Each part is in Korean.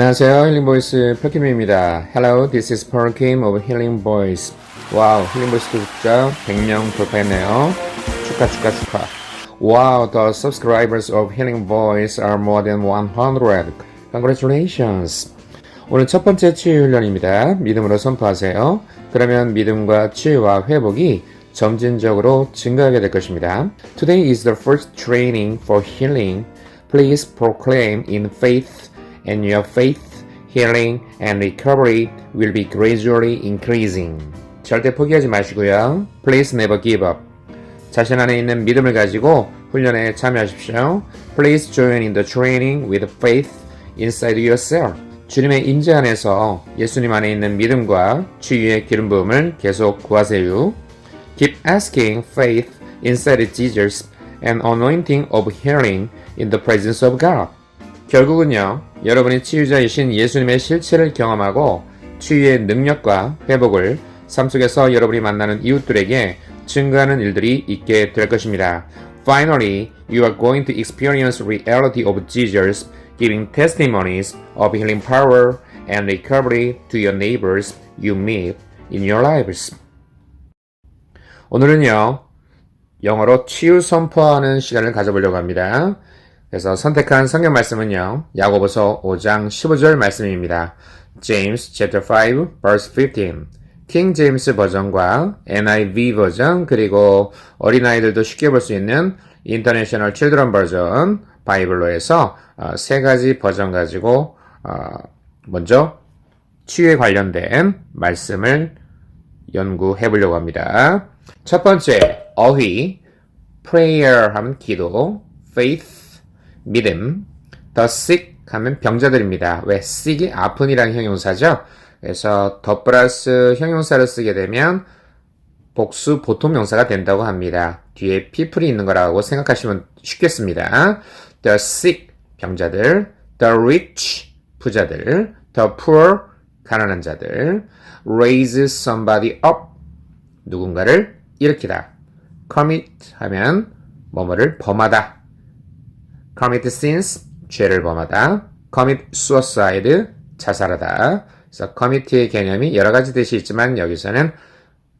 안녕하세요. 힐링 보이스 펄킴입니다. Hello, this is Pearl Kim of Healing Voice. 와우, 힐링 보이스 구독자 100명 돌파했네요. 축하, 축하, 축하. Wow, the subscribers of Healing Voice are more than 100. Congratulations. 오늘 첫 번째 치유 훈련입니다. 믿음으로 선포하세요. 그러면 믿음과 치유와 회복이 점진적으로 증가하게 될 것입니다. Today is the first training for healing. Please proclaim in faith and your faith, healing and recovery will be gradually increasing. 절대 포기하지 마시고요. Please never give up. 자신 안에 있는 믿음을 가지고 훈련에 참여하십시오. Please join in the training with faith inside yourself. 주님의 임재 안에서 예수님 안에 있는 믿음과 치유의 기름 부음을 계속 구하세요. Keep asking faith inside Jesus and anointing of healing in the presence of God. 결국은요, 여러분이 치유자이신 예수님의 실체를 경험하고 치유의 능력과 회복을 삶 속에서 여러분이 만나는 이웃들에게 증가하는 일들이 있게 될 것입니다. Finally, you are going to experience reality of Jesus giving testimonies of healing power and recovery to your neighbors you meet in your lives. 오늘은요, 영어로 치유 선포하는 시간을 가져보려고 합니다. 그래서 선택한 성경 말씀은요. 야고보서 5장 15절 말씀입니다. James chapter 5 verse 15. 킹 제임스 버전과 NIV 버전 그리고 어린아이들도 쉽게 볼 수 있는 인터내셔널 칠드런 버전 바이블로에서 어, 세 가지 버전 가지고 어, 먼저 치유에 관련된 말씀을 연구해 보려고 합니다. 첫 번째 어휘 prayer 하면 기도 faith 믿음 the sick 하면 병자들입니다. 왜 sick이 아픈이라는 형용사죠. 그래서 더 플러스 형용사를 쓰게 되면 복수 보통 명사가 된다고 합니다. 뒤에 people이 있는 거라고 생각하시면 쉽겠습니다. The sick 병자들, the rich 부자들, the poor 가난한 자들, raise somebody up 누군가를 일으키다. commit 하면 뭐뭐를 범하다. Commit sins 죄를 범하다. commit suicide 자살하다. 그래서 commit의 개념이 여러 가지 뜻이 있지만 여기서는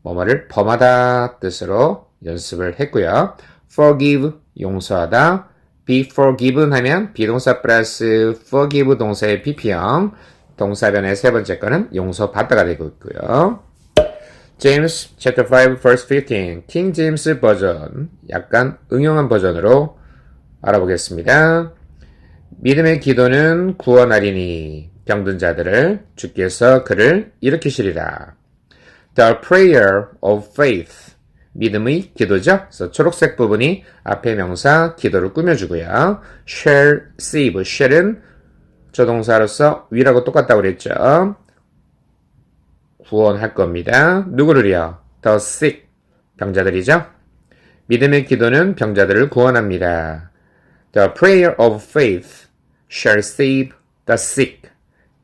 뭐뭐를 범하다 뜻으로 연습을 했고요. forgive 용서하다. be forgiven 하면 비동사 플러스 forgive 동사의 pp형 동사변의 세 번째 거는 용서받다가 되고 있고요. James chapter 5 verse 15 킹 제임스 버전 약간 응용한 버전으로 알아보겠습니다. 믿음의 기도는 구원하리니 병든 자들을 주께서 그를 일으키시리라. The prayer of faith 믿음의 기도죠. 그래서 초록색 부분이 앞에 명사 기도를 꾸며주고요. shall save shall은 조동사로서 위라고 똑같다고 그랬죠. 구원할 겁니다. 누구를요? The sick 병자들이죠. 믿음의 기도는 병자들을 구원합니다. The prayer of faith shall save the sick.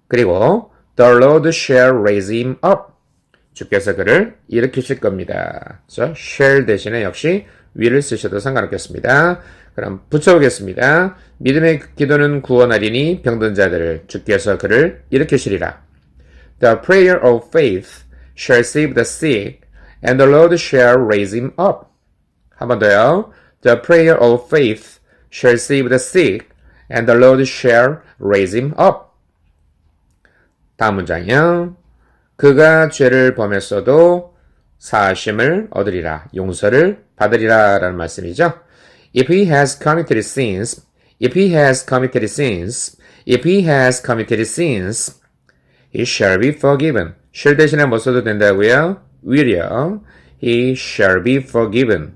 그리고 the Lord shall raise him up. 주께서 그를 일으키실 겁니다. 그래서 shall 대신에 역시 위를 쓰셔도 상관없겠습니다. 그럼 붙여보겠습니다. 믿음의 기도는 구원하리니 병든 자들을 주께서 그를 일으키시리라. The prayer of faith shall save the sick, and the Lord shall raise him up. 한 번 더요. The prayer of faith shall save the sick, and the Lord shall raise him up. 다음 문장이요. 그가 죄를 범했어도 사하심을 얻으리라, 용서를 받으리라 라는 말씀이죠. If he has committed sins, if he has committed sins, if he has committed sins, he shall be forgiven. shall 대신에 뭐 써도 된다고요? will이요. he shall be forgiven.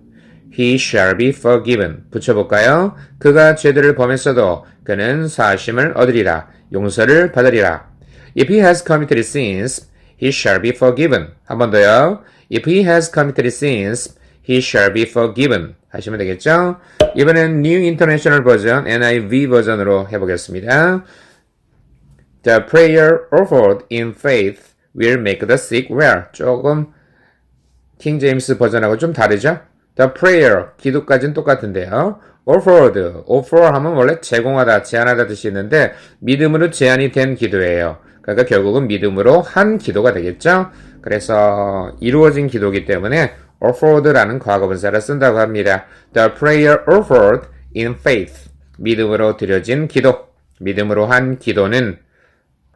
He shall be forgiven. 붙여볼까요? 그가 죄들을 범했어도 그는 사하심을 얻으리라. 용서를 받으리라. If he has committed sins, he shall be forgiven. 한 번 더요. If he has committed sins, he shall be forgiven. 하시면 되겠죠? 이번엔 New International 버전, NIV 버전으로 해보겠습니다. The prayer offered in faith will make the sick well. 조금 킹 제임스 버전하고 좀 다르죠? The prayer, 기도까지는 똑같은데요. offered, offer 하면 원래 제공하다, 제안하다 뜻이 있는데 믿음으로 제안이 된 기도예요. 그러니까 결국은 믿음으로 한 기도가 되겠죠. 그래서 이루어진 기도기 때문에 offered라는 과거분사를 쓴다고 합니다. The prayer offered in faith, 믿음으로 드려진 기도, 믿음으로 한 기도는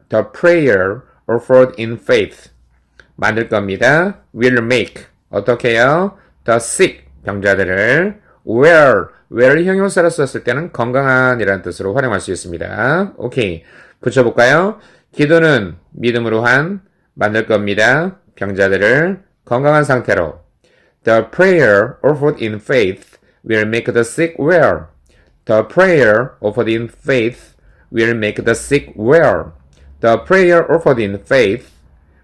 the prayer offered in faith 만들 겁니다. will make 어떻게 해요? the sick 병자들을 well well 형용사로 썼을 때는 건강한이라는 뜻으로 활용할 수 있습니다. 오케이 붙여볼까요? 기도는 믿음으로 한 만들 겁니다. 병자들을 건강한 상태로 The prayer offered in faith will make the sick well. The prayer offered in faith will make the sick well. The prayer offered in faith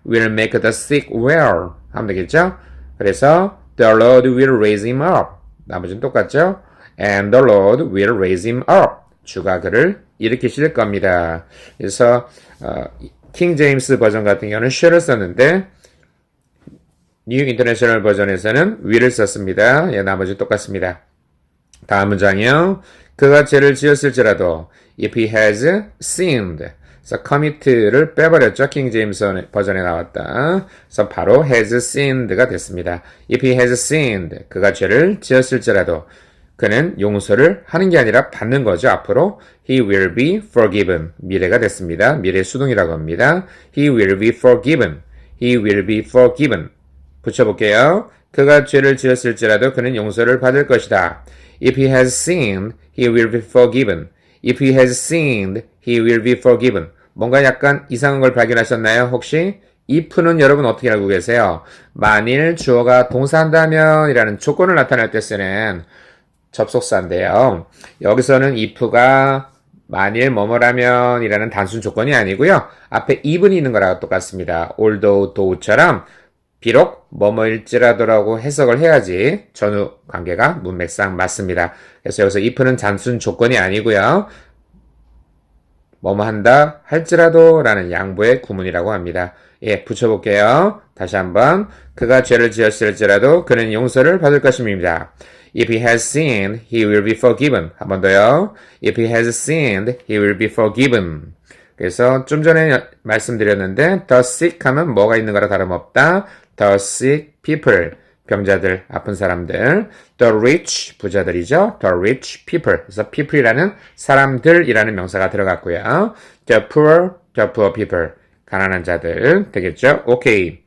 will make the sick well. 하면 되겠죠? 그래서 the Lord will raise him up. 나머지는 똑같죠? And the Lord will raise him up. 주가 그를 일으키실 겁니다. 그래서 어, 킹 제임스 버전 같은 경우는 shall을 썼는데 뉴 인터내셔널 버전에서는 will을 썼습니다. 예, 나머지 똑같습니다. 다음 문장이요. 그가 죄를 지었을지라도 if he has sinned 그래서 commit를 빼버렸죠. 킹 제임스 버전에 나왔다. 그래서 바로 has sinned가 됐습니다. if he has sinned 그가 죄를 지었을지라도 그는 용서를 하는 게 아니라 받는 거죠. 앞으로 he will be forgiven 미래가 됐습니다. 미래 수동이라고 합니다. he will be forgiven he will be forgiven 붙여볼게요. 그가 죄를 지었을지라도 그는 용서를 받을 것이다. If he has sinned, he will be forgiven. If he has sinned, he will be forgiven. 뭔가 약간 이상한 걸 발견하셨나요? 혹시? if는 여러분 어떻게 알고 계세요? 만일 주어가 동사한다면 이라는 조건을 나타낼 때 쓰는 접속사인데요. 여기서는 if가 만일 뭐뭐라면 이라는 단순 조건이 아니고요. 앞에 even이 있는 거랑 똑같습니다. although, though처럼 비록 뭐뭐일지라도라고 해석을 해야지 전후 관계가 문맥상 맞습니다. 그래서 여기서 if는 단순 조건이 아니고요. 뭐뭐 한다 할지라도 라는 양보의 구문이라고 합니다. 예, 붙여볼게요. 다시 한번. 그가 죄를 지었을지라도 그는 용서를 받을 것입니다. If he has sinned, he will be forgiven. 한 번 더요. If he has sinned, he will be forgiven. 그래서 좀 전에 말씀드렸는데 the sick 하면 뭐가 있는 거라 다름없다. The sick people 병자들, 아픈 사람들. The rich 부자들이죠. The rich people. 그래서 people이라는 사람들이라는 명사가 들어갔고요. The poor, the poor people. 가난한 자들 되겠죠. 오케이.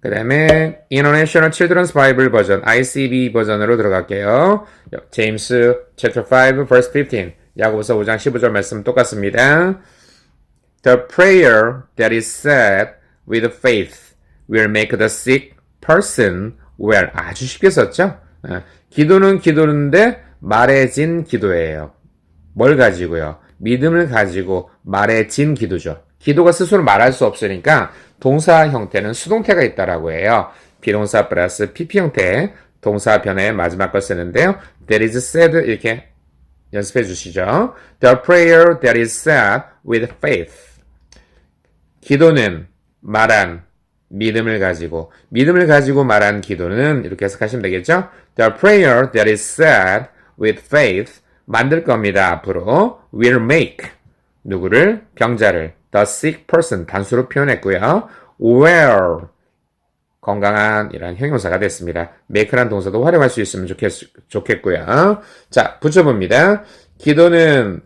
그 다음에 International Children's Bible 버전, ICB 버전으로 들어갈게요. 제임스 chapter 5 verse 15. 야고보서 5장 15절 말씀 똑같습니다. The prayer that is said with faith will make the sick person well. 아주 쉽게 썼죠? 어, 기도는 기도인데 말해진 기도예요. 뭘 가지고요? 믿음을 가지고 말해진 기도죠. 기도가 스스로 말할 수 없으니까 동사 형태는 수동태가 있다라고 해요. 비동사 플러스 PP 형태 동사 변화의 마지막 걸 쓰는데요. That is said 이렇게 연습해 주시죠. The prayer that is said with faith. 기도는 말한 믿음을 가지고 믿음을 가지고 말한 기도는 이렇게 해석하시면 되겠죠? The prayer that is said with faith 만들 겁니다. 앞으로 will make 누구를 병자를 the sick person 단수로 표현했고요. well 건강한 이런 형용사가 됐습니다. make란 동사도 활용할 수 있으면 좋겠, 좋겠고요. 자, 붙여봅니다. 기도는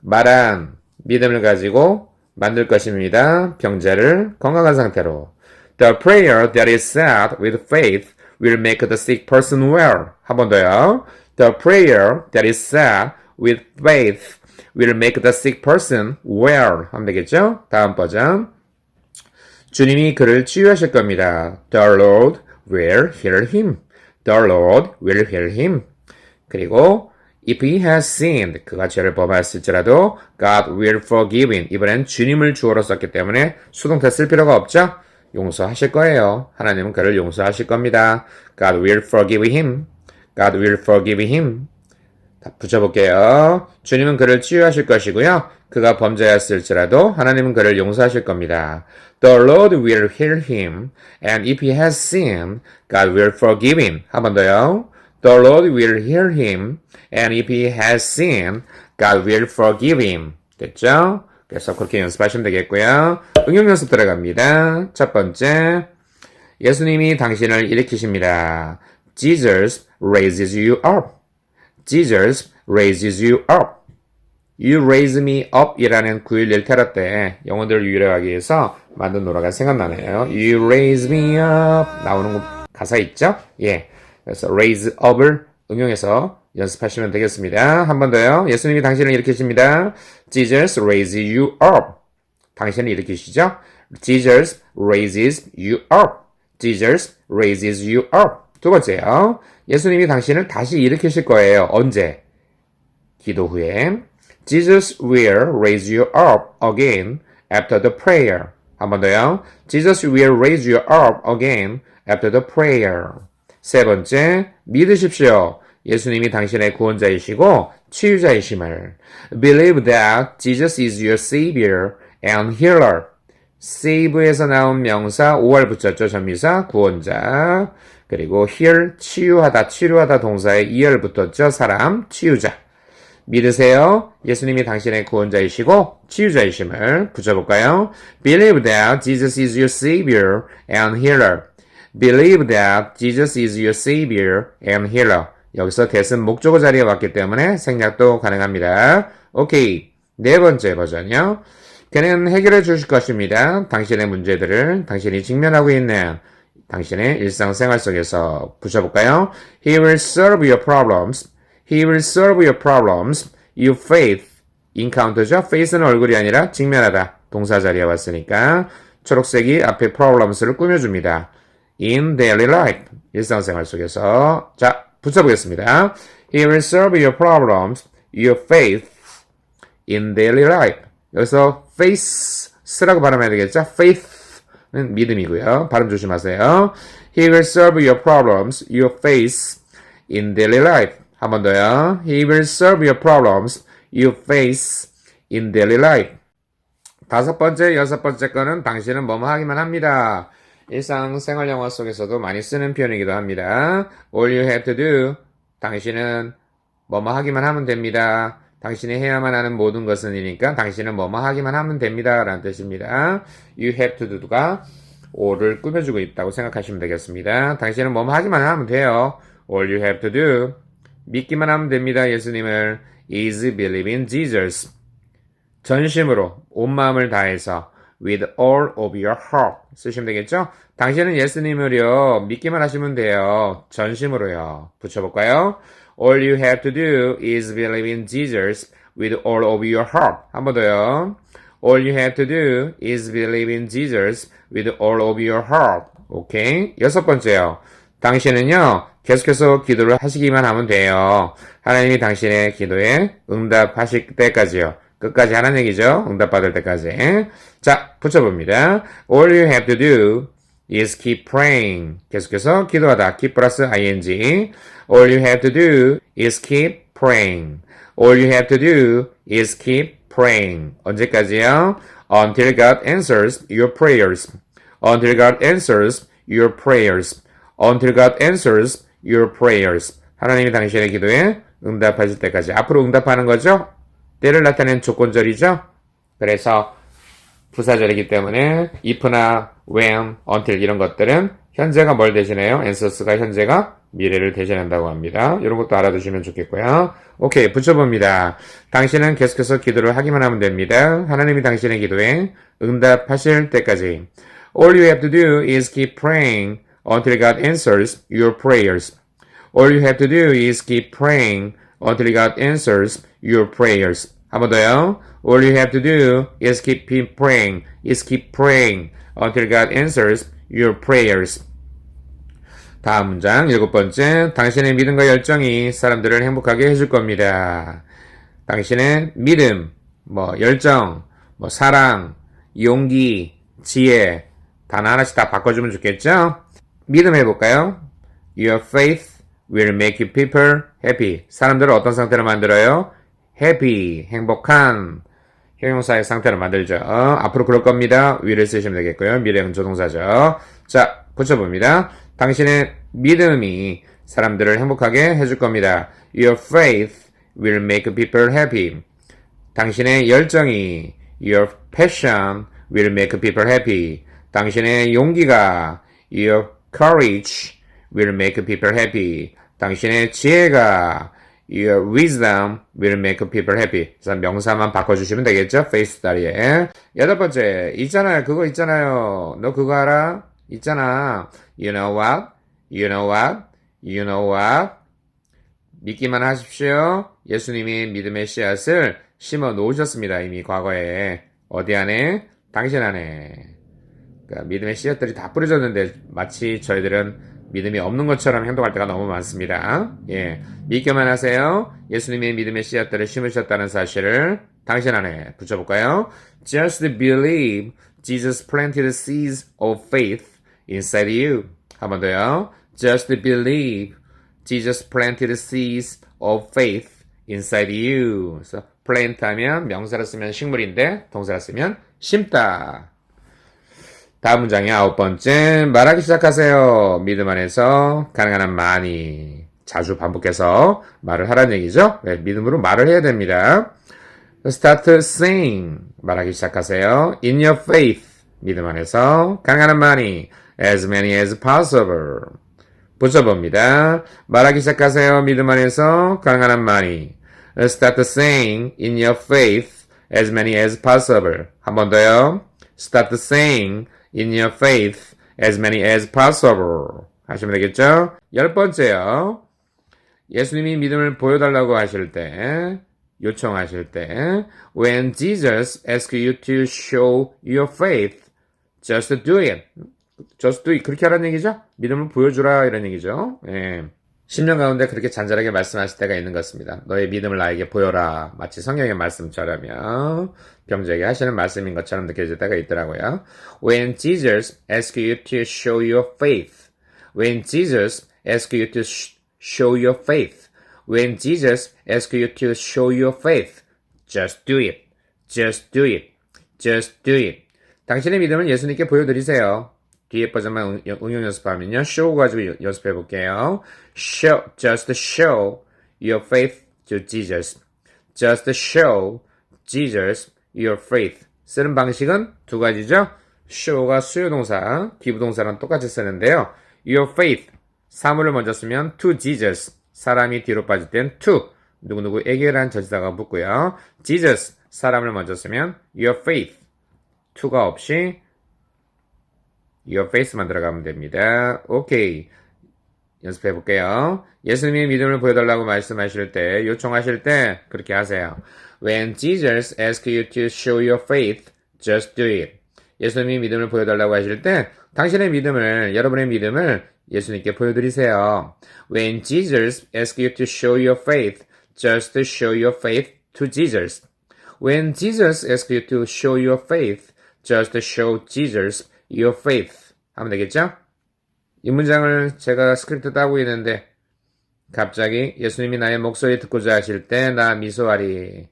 말한 믿음을 가지고 만들 것입니다. 병자를 건강한 상태로. The prayer that is said with faith will make the sick person well. 한 번 더요. The prayer that is said with faith will make the sick person well. 하면 되겠죠? 다음 버전. 주님이 그를 치유하실 겁니다. The Lord will heal him. The Lord will heal him. 그리고 If he has sinned, 그가 죄를 범하였을지라도 God will forgive him. 이번엔 주님을 주어로 썼기 때문에 수동태 쓸 필요가 없죠? 용서하실 거예요. 하나님은 그를 용서하실 겁니다. God will forgive him. God will forgive him. 다 붙여볼게요. 주님은 그를 치유하실 것이고요. 그가 범죄였을지라도 하나님은 그를 용서하실 겁니다. The Lord will heal him, and if he has sinned, God will forgive him. 한 번 더요. The Lord will heal him, and if he has sinned, God will forgive him. 됐죠? 그래서 그렇게 연습하시면 되겠고요. 응용 연습 들어갑니다. 첫 번째, 예수님이 당신을 일으키십니다. Jesus raises you up. Jesus raises you up. You raise me up 이라는 911 테러 때 영혼들을 유래하기 위해서 만든 노래가 생각나네요. You raise me up 나오는 거 가사 있죠? 예. 그래서 raise up을 응용해서 연습하시면 되겠습니다. 한 번 더요. 예수님이 당신을 일으키십니다. Jesus raises you up. 당신을 일으키시죠? Jesus raises you up. Jesus raises you up. 두 번째요. 예수님이 당신을 다시 일으키실 거예요. 언제? 기도 후에. Jesus will raise you up again after the prayer. 한 번 더요. Jesus will raise you up again after the prayer. 세 번째, 믿으십시오. 예수님이 당신의 구원자이시고 치유자이심을. Believe that Jesus is your savior and healer. save에서 나온 명사 5월 붙였죠. 전미사 구원자. 그리고 heal 치유하다 치료하다 동사에 2열 붙었죠. 사람 치유자. 믿으세요. 예수님이 당신의 구원자이시고 치유자이심을 붙여볼까요? Believe that Jesus is your savior and healer. Believe that Jesus is your savior and healer. 여기서 대은 목적어 자리에 왔기 때문에 생략도 가능합니다. 오케이. 네 번째 버전이요. 그는 해결해 주실 것입니다. 당신의 문제들을 당신이 직면하고 있는 당신의 일상생활 속에서 붙여볼까요? He will solve your problems. He will solve your problems. You faith. encounter죠? face는 얼굴이 아니라 직면하다. 동사 자리에 왔으니까 초록색이 앞에 problems를 꾸며줍니다. In daily life. 일상생활 속에서. 자, 붙여보겠습니다. He will solve your problems. You faith. In daily life. 여기서 face라고 발음해야 되겠죠? faith는 믿음이고요. 발음 조심하세요. He will solve your problems you face in daily life. 한 번 더요. He will solve your problems you face in daily life. 다섯 번째, 여섯 번째 거는 당신은 뭐뭐 하기만 합니다. 일상생활 영어 속에서도 많이 쓰는 표현이기도 합니다. All you have to do. 당신은 뭐뭐 하기만 하면 됩니다. 당신이 해야만 하는 모든 것은 이니까 당신은 뭐뭐 하기만 하면 됩니다. 라는 뜻입니다. You have to do가 all을 꾸며주고 있다고 생각하시면 되겠습니다. 당신은 뭐뭐 하기만 하면 돼요. All you have to do. 믿기만 하면 됩니다. 예수님을 is believe in Jesus. 전심으로 온 마음을 다해서 with all of your heart 쓰시면 되겠죠? 당신은 예수님을요 믿기만 하시면 돼요. 전심으로요. 붙여볼까요? All you have to do is believe in Jesus with all of your heart. 한 번 더요. All you have to do is believe in Jesus with all of your heart. 오케이. 여섯 번째요. 당신은요, 계속해서 기도를 하시기만 하면 돼요. 하나님이 당신의 기도에 응답하실 때까지요. 끝까지 하는 얘기죠. 응답 받을 때까지. 자, 붙여봅니다. All you have to do is keep praying. 계속해서 기도하다. keep 플러스 ing. All you have to do is keep praying. All you have to do is keep praying. 언제까지요? Until God answers your prayers. Until God answers your prayers. Until God answers your prayers. 하나님이 당신의 기도에 응답하실 때까지. 앞으로 응답하는 거죠? 때를 나타낸 조건절이죠? 그래서 부사절이기 때문에 if나 when, until 이런 것들은 현재가 뭘 대신해요? answers가 현재가 미래를 대신한다고 합니다. 이런 것도 알아두시면 좋겠고요. 오케이, 붙여봅니다. 당신은 계속해서 기도를 하기만 하면 됩니다. 하나님이 당신의 기도에 응답하실 때까지. All you have to do is keep praying until God answers your prayers. All you have to do is keep praying until God answers your prayers. 한 번 더요. All you have to do is keep praying, is keep praying until God answers your prayers. 다음 문장 일곱 번째. 당신의 믿음과 열정이 사람들을 행복하게 해줄 겁니다. 당신의 믿음, 뭐 열정, 뭐 사랑, 용기, 지혜 단 하나씩 다 바꿔주면 좋겠죠? 믿음 해볼까요? Your faith will make people happy. 사람들을 어떤 상태로 만들어요? happy, 행복한 형용사의 상태로 만들죠. 어, 앞으로 그럴 겁니다. will을 쓰시면 되겠고요. 미래는 조동사죠. 자, 붙여봅니다. 당신의 믿음이 사람들을 행복하게 해줄 겁니다. Your faith will make people happy. 당신의 열정이 Your passion will make people happy. 당신의 용기가 Your courage will make people happy. 당신의 지혜가 Your wisdom will make people happy. 그래서 명사만 바꿔주시면 되겠죠? face 다리에. 여덟 번째, 있잖아요. 그거 있잖아요. 너 그거 알아? 있잖아. You know what? You know what? You know what? 믿기만 하십시오. 예수님이 믿음의 씨앗을 심어 놓으셨습니다. 이미 과거에. 어디 안에? 당신 안에. 그러니까 믿음의 씨앗들이 다 뿌려졌는데 마치 저희들은 믿음이 없는 것처럼 행동할 때가 너무 많습니다. 예. 믿기만 하세요. 예수님의 믿음의 씨앗들을 심으셨다는 사실을 당신 안에 붙여볼까요? Just believe Jesus planted seeds of faith inside you. 한 번 더요. Just believe Jesus planted seeds of faith inside you. 그래서 plant 하면 명사를 쓰면 식물인데 동사를 쓰면 심다. 다음 문장의 아홉 번째 말하기 시작하세요. 믿음 안에서 가능한 한 많이 자주 반복해서 말을 하라는 얘기죠. 네, 믿음으로 말을 해야 됩니다. Start saying 말하기 시작하세요. In your faith 믿음 안에서 가능한 한 많이 as many as possible 붙여봅니다. 말하기 시작하세요. 믿음 안에서 가능한 한 많이 Start saying in your faith as many as possible 한 번 더요. Start saying in your faith as many as possible. 하시면 되겠죠? 열 번째요. 예수님이 믿음을 보여달라고 하실 때, 요청하실 때, when Jesus asks you to show your faith, just do it. just do it. 그렇게 하라는 얘기죠? 믿음을 보여주라, 이런 얘기죠. 예. 10년 가운데 그렇게 잔잔하게 말씀하실 때가 있는 것 같습니다. 너의 믿음을 나에게 보여라. 마치 성경의 말씀처럼요. 병자에게 하시는 말씀인 것처럼 느껴질 때가 있더라고요. When Jesus asks you to show your faith. When Jesus asks you to sh- show your faith. When Jesus asks you to show your faith. Just do it. Just do it. Just do it. 당신의 믿음을 예수님께 보여드리세요. 뒤에 버전만 응- 응용 연습하면요. show 가지고 연습해 볼게요. show, just show your faith to Jesus. Just show Jesus your faith. 쓰는 방식은 두 가지죠. show가 수요동사, 기부동사랑 똑같이 쓰는데요. your faith, 사물을 먼저 쓰면 to Jesus, 사람이 뒤로 빠질 땐 to, 누구누구에게란 전치사가 붙고요. Jesus, 사람을 먼저 쓰면 your faith, to가 없이 your face만 들어가면 됩니다. 오케이. 연습해 볼게요. 예수님의 믿음을 보여달라고 말씀하실 때, 요청하실 때, 그렇게 하세요. When Jesus asks you to show your faith, just do it. 예수님이 믿음을 보여달라고 하실 때, 당신의 믿음을, 여러분의 믿음을 예수님께 보여드리세요. When Jesus asks you to show your faith, just show your faith to Jesus. When Jesus asks you to show your faith, just show Jesus your faith. 하면 되겠죠? 이 문장을 제가 스크립트 따고 있는데 갑자기 예수님이 나의 목소리 듣고자 하실 때 나 미소하리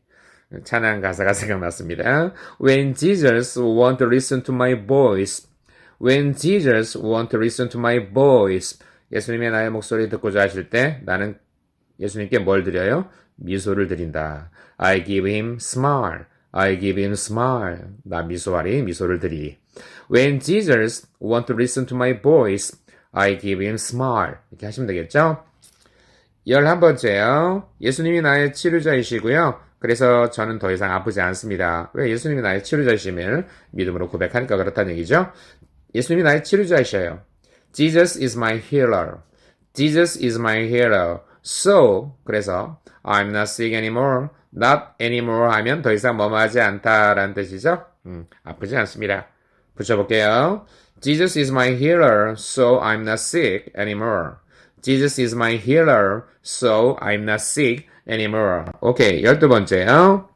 찬양 가사가 생각났습니다. When Jesus want to listen to my voice, When Jesus want to listen to my voice, 예수님이 나의 목소리 듣고자 하실 때 나는 예수님께 뭘 드려요? 미소를 드린다. I give him smile. I give him smile. 나 미소하리 미소를 드리리. When Jesus want to listen to my voice, I give him smile. 이렇게 하시면 되겠죠? 열한 번째요. 예수님이 나의 치료자이시고요. 그래서 저는 더 이상 아프지 않습니다. 왜 예수님이 나의 치료자이심을 믿음으로 고백하니까 그렇다는 얘기죠. 예수님이 나의 치료자이셔요. Jesus is my healer. Jesus is my healer. So, 그래서 I'm not sick anymore. Not anymore 하면 더 이상 뭐뭐하지 않다라는 뜻이죠. 음, 아프지 않습니다. 붙여볼게요. Jesus is my healer, so I'm not sick anymore. Jesus is my healer, so I'm not sick anymore. 오케이, 열두 번째요.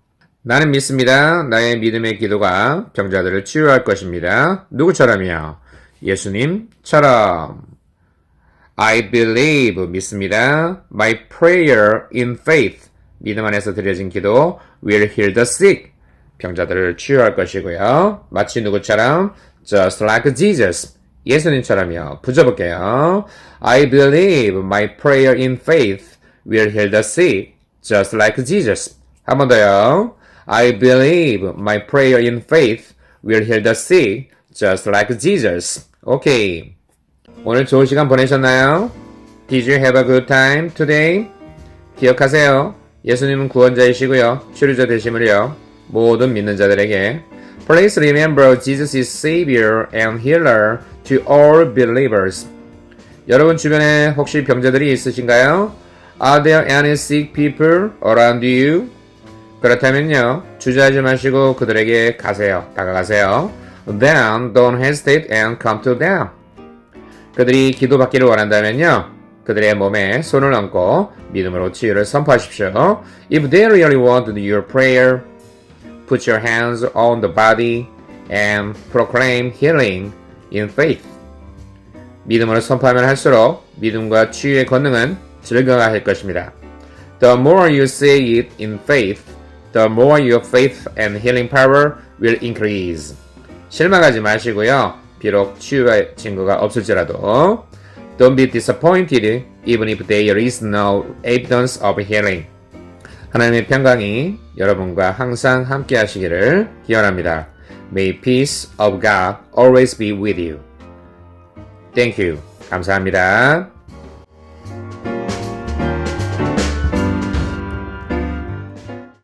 나는 믿습니다. 나의 믿음의 기도가 병자들을 치유할 것입니다. 누구처럼이요? 예수님처럼. I believe 믿습니다. My prayer in faith 믿음 안에서 드려진 기도 will heal the sick 병자들을 치유할 것이고요. 마치 누구처럼 just like Jesus 예수님처럼요. 붙여볼게요. I believe my prayer in faith will heal the sick just like Jesus. 한 번 더요. I believe my prayer in faith will heal the sick just like Jesus. 오케이. 오늘 좋은 시간 보내셨나요? Did you have a good time today? 기억하세요. 예수님은 구원자이시고요. 치료자 되심을요. 모든 믿는 자들에게 Please remember Jesus is Savior and Healer to all believers. 여러분 주변에 혹시 병자들이 있으신가요? Are there any sick people around you? 그렇다면요, 주저하지 마시고 그들에게 가세요. 다가가세요. Then don't hesitate and come to them. 그들이 기도받기를 원한다면요, 그들의 몸에 손을 얹고 믿음으로 치유를 선포하십시오. If they really want your prayer, put your hands on the body and proclaim healing in faith. 믿음으로 선포하면 할수록 믿음과 치유의 권능은 즐거워할 것입니다. The more you say it in faith, the more your faith and healing power will increase. 실망하지 마시고요. 비록 치유의 증거가 없을지라도 Don't be disappointed even if there is no evidence of healing. 하나님의 평강이 여러분과 항상 함께 하시기를 기원합니다. May peace of God always be with you. Thank you. 감사합니다.